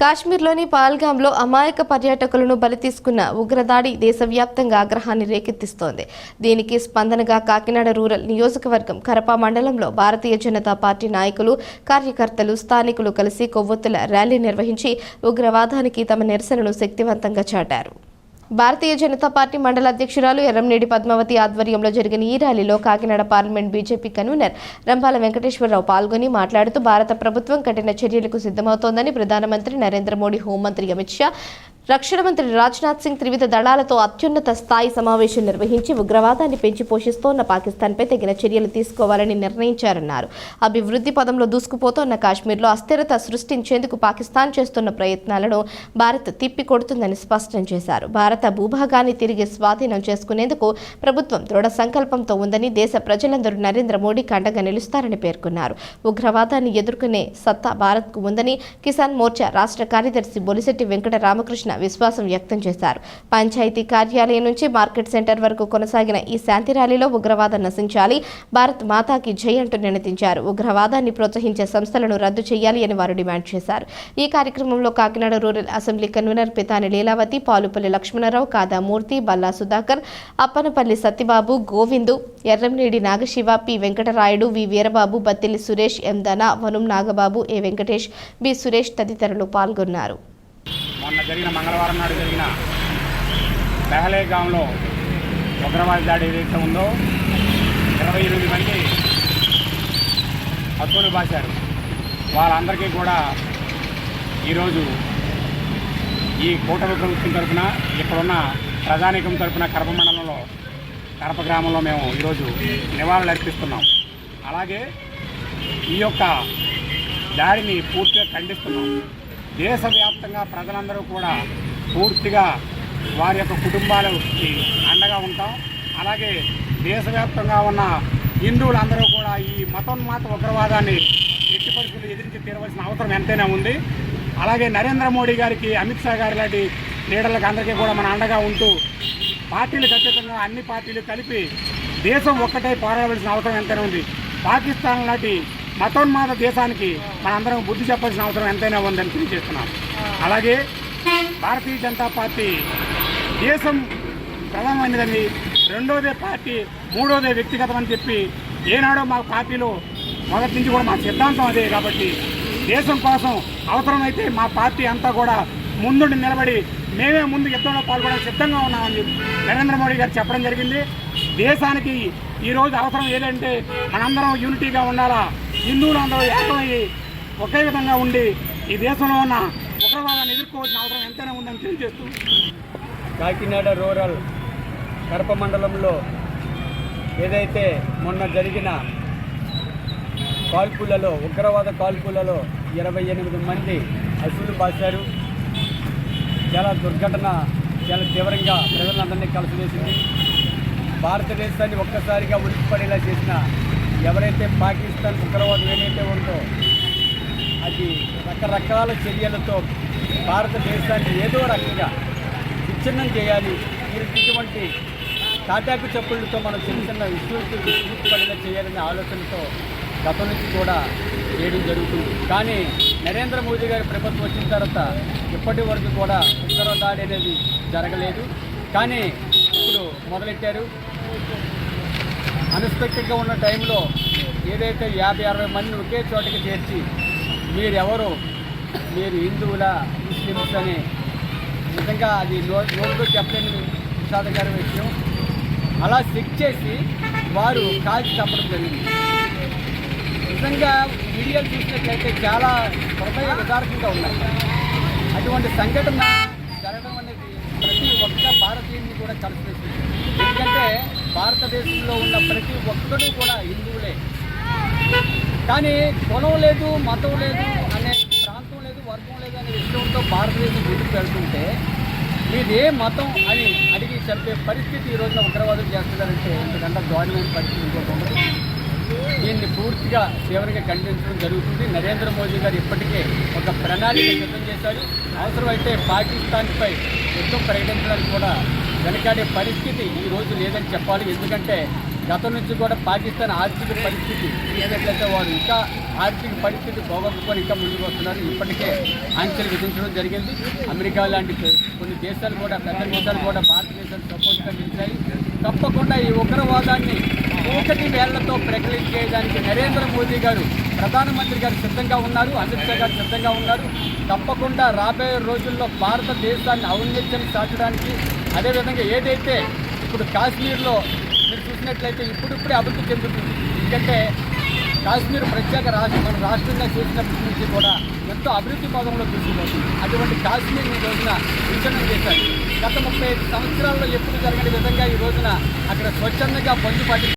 కాశ్మీర్లోని పాల్గాంలో అమాయక పర్యాటకులను బలి తీసుకున్న ఉగ్రదాడి దేశవ్యాప్తంగా ఆగ్రహాన్ని రేకెత్తిస్తోంది. దీనికి స్పందనగా కాకినాడ రూరల్ నియోజకవర్గం కరప మండలంలో భారతీయ జనతా పార్టీ నాయకులు కార్యకర్తలు స్థానికులు కలిసి కొవ్వొత్తుల ర్యాలీ నిర్వహించి ఉగ్రవాదానికి తమ నిరసనను శక్తివంతంగా చాటారు. భారతీయ జనతా పార్టీ మండల అధ్యక్షురాలు ఎర్రంనేడి పద్మావతి ఆధ్వర్యంలో జరిగిన ఈ ర్యాలీలో Kakinada parliament BJP convener Rampala Venkateswararao పాల్గొని మాట్లాడుతూ భారత ప్రభుత్వం కఠిన చర్యలకు సిద్ధమవుతోందని ప్రధానమంత్రి నరేంద్ర మోడీ హోంమంత్రి అమిత్ షా రక్షణ మంత్రి రాజ్నాథ్ సింగ్ త్రివిధ దళాలతో అత్యున్నత స్థాయి సమావేశం నిర్వహించి ఉగ్రవాదాన్ని పెంచి పోషిస్తోన్న పాకిస్తాన్పై తగిన చర్యలు తీసుకోవాలని నిర్ణయించారన్నారు. అభివృద్ధి పదంలో దూసుకుపోతోన్న కాశ్మీర్లో అస్థిరత సృష్టించేందుకు పాకిస్తాన్ చేస్తున్న ప్రయత్నాలను భారత్ తిప్పికొడుతుందని స్పష్టం చేశారు. భారత భూభాగాన్ని తిరిగి స్వాధీనం చేసుకునేందుకు ప్రభుత్వం దృఢ సంకల్పంతో ఉందని దేశ ప్రజలందరూ నరేంద్ర మోడీ కండగా నిలుస్తారని పేర్కొన్నారు. ఉగ్రవాదాన్ని ఎదుర్కొనే సత్తా భారత్కు ఉందని కిసాన్ మోర్చా రాష్ట్ర కార్యదర్శి బొలిశెట్టి వెంకట రామకృష్ణ విశ్వాసం వ్యక్తం చేశారు. పంచాయతీ కార్యాలయం నుంచి మార్కెట్ సెంటర్ వరకు కొనసాగిన ఈ శాంతి ర్యాలీలో ఉగ్రవాదం నశించాలి భారత్ మాతాకి జై అంటూ నినదించారు. ఉగ్రవాదాన్ని ప్రోత్సహించే సంస్థలను రద్దు చేయాలి అని వారు డిమాండ్ చేశారు. ఈ కార్యక్రమంలో Kakinada rural assembly convener Pitani Leelavathi Palupalli Lakshmanarao Kadamurthy Balla Sudhakar Appanapalli Satyababu Govindu Erramneedi Nagasiva P Venkatarayudu V Veerababu Battili Suresh M దన వనుం నాగబాబు ఏ వెంకటేష్ బి సురేష్ తదితరులు పాల్గొన్నారు. మొన్న జరిగిన మంగళవారం నాడు జరిగిన బెహలేగాంలో ఉగ్రవాద దాడి ఏదైతే ఉందో ఇరవై ఎనిమిది మంది హక్కులు బాశారు. వాళ్ళందరికీ కూడా ఈరోజు ఈ కూటమి ప్రభుత్వం తరఫున ఇక్కడున్న ప్రజానీకం తరఫున కడప మండలంలో కడప గ్రామంలో మేము ఈరోజు నివాళులు అర్పిస్తున్నాం. అలాగే ఈ యొక్క దాడిని పూర్తిగా ఖండిస్తున్నాం. దేశవ్యాప్తంగా ప్రజలందరూ కూడా పూర్తిగా వారి యొక్క కుటుంబాలకి అండగా ఉంటాం. అలాగే దేశవ్యాప్తంగా ఉన్న హిందువులందరూ కూడా ఈ మతోన్మాత ఉగ్రవాదాన్ని ఎట్టి పరిస్థితులు ఎదిరించి తీరవలసిన అవసరం ఎంతైనా ఉంది. అలాగే నరేంద్ర మోడీ గారికి అమిత్ షా గారి లాంటి లీడర్లకు అందరికీ కూడా మన అండగా ఉంటూ పార్టీలు ఖచ్చితంగా అన్ని పార్టీలు కలిపి దేశం ఒక్కటే పోరాడవలసిన అవసరం ఎంతైనా ఉంది. పాకిస్తాన్ లాంటి మతోన్మాద దేశానికి మనందరం బుద్ధి చెప్పాల్సిన అవసరం ఎంతైనా ఉందని తెలియజేస్తున్నాం అలాగే భారతీయ జనతా పార్టీ దేశం ప్రధానమైనదని రెండోదే పార్టీ మూడోదే వ్యక్తిగతం అని చెప్పి ఏనాడో మా పార్టీలో మొదటి నుంచి కూడా మా సిద్ధాంతం అదే కాబట్టి దేశం కోసం అవసరమైతే మా పార్టీ అంతా కూడా ముందుండి నిలబడి మేమే ముందు యుద్ధంలో పాల్గొనడానికి సిద్ధంగా ఉన్నామని నరేంద్ర మోడీ గారు చెప్పడం జరిగింది. దేశానికి ఈరోజు అవసరం ఏదంటే మనందరం యూనిటీగా ఉండాలా? హిందువులు అందరూ ఏకమయ్యి ఒకే విధంగా ఉండి ఈ దేశంలో ఉన్న ఉగ్రవాదాన్ని ఎదుర్కోవాల్సిన అవసరం ఎంతైనా ఉందని తెలియజేస్తూ కాకినాడ రూరల్ కడప మండలంలో ఏదైతే మొన్న జరిగిన కాల్పులలో ఉగ్రవాద కాల్పులలో ఇరవై ఎనిమిది మంది అసులు బాశారు చాలా దుర్ఘటన చాలా తీవ్రంగా ప్రజలందరినీ కలిసివేసింది. భారతదేశాన్ని ఒక్కసారిగా ఉలిక్కిపడేలా చేసిన ఎవరైతే పాకిస్తాన్ ఉగ్రవాదం ఏదైతే ఉందో అది రకరకాల చర్యలతో భారతదేశాన్ని ఏదో రకంగా విచ్ఛిన్నం చేయాలి. ఇటువంటి తాటాకు చెప్పులతో మనం చిన్న చిన్న ఇష్యూస్ చేయాలనే ఆలోచనతో గతం నుంచి కూడా చేయడం జరుగుతుంది. కానీ నరేంద్ర మోదీ గారి ప్రభుత్వం వచ్చిన తర్వాత ఇప్పటి వరకు కూడా ఉత్తర దాడి అనేది జరగలేదు. కానీ ఇప్పుడు మొదలెట్టారు? అన్ఎక్స్పెక్టెడ్గా ఉన్న టైంలో ఏదైతే యాభై అరవై మందిని ఒకే చోటకి చేర్చి మీరెవరు? మీరు హిందువుల ముస్లిమ్స్ అని నిజంగా అది నో నోటితో చెప్పలేని విషాదకర విషయం. అలా చెక్ చేసి వారు కాల్చి చంపడం జరిగింది. నిజంగా వీడియోలు చూసినట్లయితే చాలా హృదయ విదారకంగా ఉన్నాయి. అటువంటి సంఘటన జరగడం అనేది ప్రతి ఒక్క భారతీయుని కూడా కలిసి ఎందుకంటే భారతదేశంలో ఉన్న ప్రతి ఒక్కరూ కూడా హిందువులే. కానీ కులం లేదు మతం లేదు అనే ప్రాంతం లేదు వర్గం లేదు అనే విషయంతో భారతదేశం ముందుకు వెళ్తుంటే మీది ఏ మతం అని అడిగి చెప్పే పరిస్థితి ఈ రోజున ఉగ్రవాదం చేస్తున్నారంటే ఎందుకంటే గవర్నమెంట్ పరిస్థితి ఇంకోకుండా దీన్ని పూర్తిగా తీవ్రంగా ఖండించడం జరుగుతుంది. నరేంద్ర మోదీ గారు ఇప్పటికే ఒక ప్రణాళిక సిద్ధం చేశారు. అవసరమైతే పాకిస్తాన్పై యుద్ధం ప్రకటించడానికి కూడా వెనకాడే పరిస్థితి ఈ లేదని చెప్పాలి. ఎందుకంటే గతం నుంచి కూడా పాకిస్తాన్ ఆర్థిక పరిస్థితి ఏదట్లయితే వారు ఇంకా ఆర్థిక పరిస్థితి పోగొట్టుకొని ఇంకా ముందుకు వస్తున్నారు. ఇప్పటికే ఆంక్షలు విధించడం జరిగింది. అమెరికా లాంటి కొన్ని దేశాలు కూడా పెద్ద దేశాలు కూడా భారతదేశాలు సపోర్ట్గా నిలిచాయి. తప్పకుండా ఈ ఉగ్రవాదాన్ని ఒకటి వేళ్ళతో ప్రకటించేదానికి నరేంద్ర మోదీ గారు ప్రధానమంత్రి గారు సిద్ధంగా ఉన్నారు అమిత్ షా గారు సిద్ధంగా ఉన్నారు. తప్పకుండా రాబోయే రోజుల్లో భారతదేశాన్ని ఔన్నత్యం సాధడానికి అదేవిధంగా ఏదైతే ఇప్పుడు కాశ్మీర్లో మీరు చూసినట్లయితే ఇప్పుడిప్పుడే అభివృద్ధి చెందుతుంది. ఎందుకంటే కాశ్మీర్ ప్రత్యేక రాష్ట్రం మన రాష్ట్రంగా చేసినప్పటి నుంచి కూడా ఎంతో అభివృద్ధి పదంలో తీసుకుపోతుంది అటువంటి కాశ్మీర్ ఈ రోజున విచ్ఛిన్నం చేశారు. గత ముప్పై ఐదు సంవత్సరాల్లో ఎప్పుడు జరగని విధంగా ఈ రోజున అక్కడ స్వచ్ఛందంగా పొందుపడి